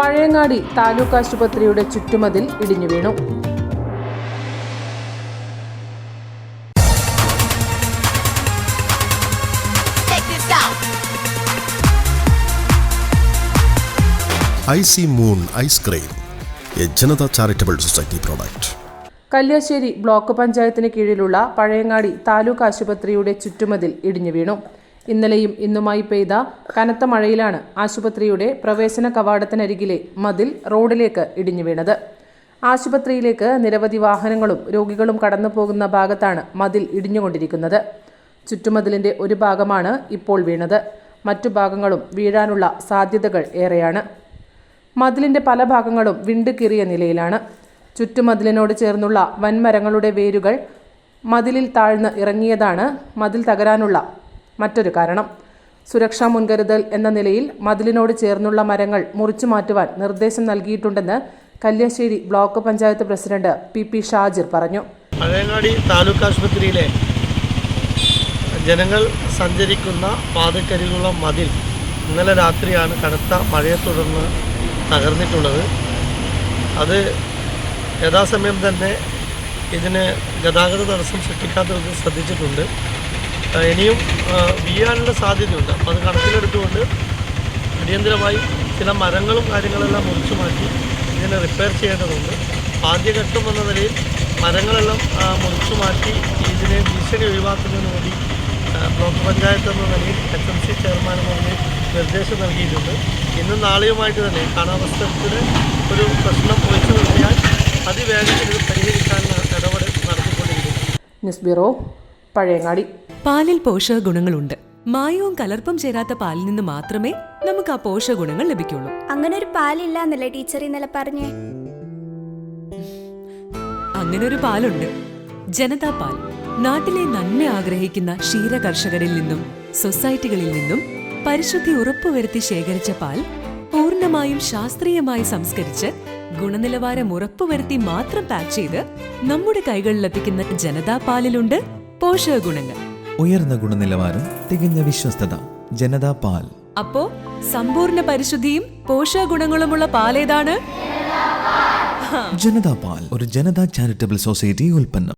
പഴയങ്ങാടി താലൂക്ക് ആശുപത്രിയുടെ ചുറ്റുമതിൽ ഇടിഞ്ഞു വീണു. Icy moon ice cream a Janatha charitable society product. Kalliasseri block പഞ്ചായത്തിന് കീഴിലുള്ള പഴയങ്ങാടി താലൂക്ക് ആശുപത്രിയുടെ ചുറ്റുമതിൽ ഇടിഞ്ഞു വീണു. ഇന്നലെയും ഇന്നുമായി പെയ്ത കനത്ത മഴയിലാണ് ആശുപത്രിയുടെ പ്രവേശന കവാടത്തിനരികിലെ മതിൽ റോഡിലേക്ക് ഇടിഞ്ഞു വീണത്. ആശുപത്രിയിലേക്ക് നിരവധി വാഹനങ്ങളും രോഗികളും കടന്നു പോകുന്ന ഭാഗത്താണ് മതിൽ ഇടിഞ്ഞുകൊണ്ടിരിക്കുന്നത്. ചുറ്റുമതിലിന്റെ ഒരു ഭാഗമാണ് ഇപ്പോൾ വീണത്. മറ്റു ഭാഗങ്ങളും വീഴാനുള്ള സാധ്യതകൾ ഏറെയാണ്. മതിലിന്റെ പല ഭാഗങ്ങളും വിണ്ടുകീറിയ നിലയിലാണ്. ചുറ്റുമതിലിനോട് ചേർന്നുള്ള വൻമരങ്ങളുടെ വേരുകൾ മതിലിൽ താഴ്ന്ന് ഇറങ്ങിയതാണ് മതിൽ തകരാനുള്ള മറ്റൊരു കാരണം. സുരക്ഷാ മുൻകരുതൽ എന്ന നിലയിൽ മതിലിനോട് ചേർന്നുള്ള മരങ്ങൾ മുറിച്ചു മാറ്റുവാൻ നിർദ്ദേശം നൽകിയിട്ടുണ്ടെന്ന് Kalliasseri block panchayat president P P Shajir പറഞ്ഞു. പഴയങ്ങാടി താലൂക്ക് ആശുപത്രിയിലെ ജനങ്ങൾ സഞ്ചരിക്കുന്ന പാതക്കരികളുള്ള മതിൽ ഇന്നലെ രാത്രിയാണ് കനത്ത മഴയെ തുടർന്ന് തകർന്നിട്ടുള്ളത്. അത് യഥാസമയം തന്നെ ഇതിന് ഗതാഗത തടസ്സം സൃഷ്ടിക്കാത്തത് ശ്രദ്ധിച്ചിട്ടുണ്ട്. ഇനിയും വീഴാനുള്ള സാധ്യതയുണ്ട്. അപ്പോൾ അത് കണക്കിലെടുത്തുകൊണ്ട് അടിയന്തരമായി ചില മരങ്ങളും കാര്യങ്ങളെല്ലാം മുറിച്ചു മാറ്റി ഇതിനെ റിപ്പയർ ചെയ്യേണ്ടതുണ്ട്. ആദ്യഘട്ടം എന്ന നിലയിൽ മരങ്ങളെല്ലാം മുറിച്ചു മാറ്റി ഇതിനെ ഭീഷണി ഒഴിവാക്കുന്നതിന് വേണ്ടി ബ്ലോക്ക് പഞ്ചായത്ത് എന്ന നിലയിൽ എച്ച് എം സി നിലയിൽ നിർദ്ദേശം നൽകിയിട്ടുണ്ട്. ഇന്നും നാളെയുമായിട്ട് തന്നെ കാലാവസ്ഥത്തിന് ഒരു പ്രശ്നം ഒഴിച്ചു നിർത്തിയാൽ അതിവേഗത്തിൽ പരിഹരിക്കാനുള്ള ഇടപെടൽ നടത്തിക്കൊണ്ടിരിക്കുന്നു. News bureau Pazhayangadi. പാലിൽ പോഷക ഗുണങ്ങളുണ്ട്. മായവും കലർപ്പും ചേരാത്ത പാലിൽ നിന്ന് മാത്രമേ നമുക്ക് ആ പോഷക ഗുണങ്ങൾ ലഭിക്കുള്ളൂ. അങ്ങനെ ഒരു പാലില്ല എന്നല്ലേ ടീച്ചർ ഇന്നലെ പറഞ്ഞേ? അങ്ങനെ ഒരു പാലുണ്ട്. ജനതാ പാൽ. നാട്ടിലെ നന്മ ആഗ്രഹിക്കുന്ന ക്ഷീര കർഷകരിൽ നിന്നും സൊസൈറ്റികളിൽ നിന്നും പരിശുദ്ധി ഉറപ്പുവരുത്തി ശേഖരിച്ച പാൽ പൂർണമായും ശാസ്ത്രീയമായി സംസ്കരിച്ച് ഗുണനിലവാരം ഉറപ്പുവരുത്തി മാത്രം പാക്ക് ചെയ്ത് നമ്മുടെ കൈകളിൽ ലഭിക്കുന്ന ജനതാ പാലിലുണ്ട്. പോഷക ഗുണങ്ങൾ. ഉയർന്ന ഗുണനിലവാരം തികഞ്ഞ വിശ്വസ്തത ജനതാ പാൽ. അപ്പോ സമ്പൂർണ പരിശുദ്ധിയും പോഷക ഗുണങ്ങളുമുള്ള പാലേതാണ് ജനതാ പാൽ ഒരു ജനതാ ചാരിറ്റബിൾ സൊസൈറ്റി ഉൽപ്പന്നം.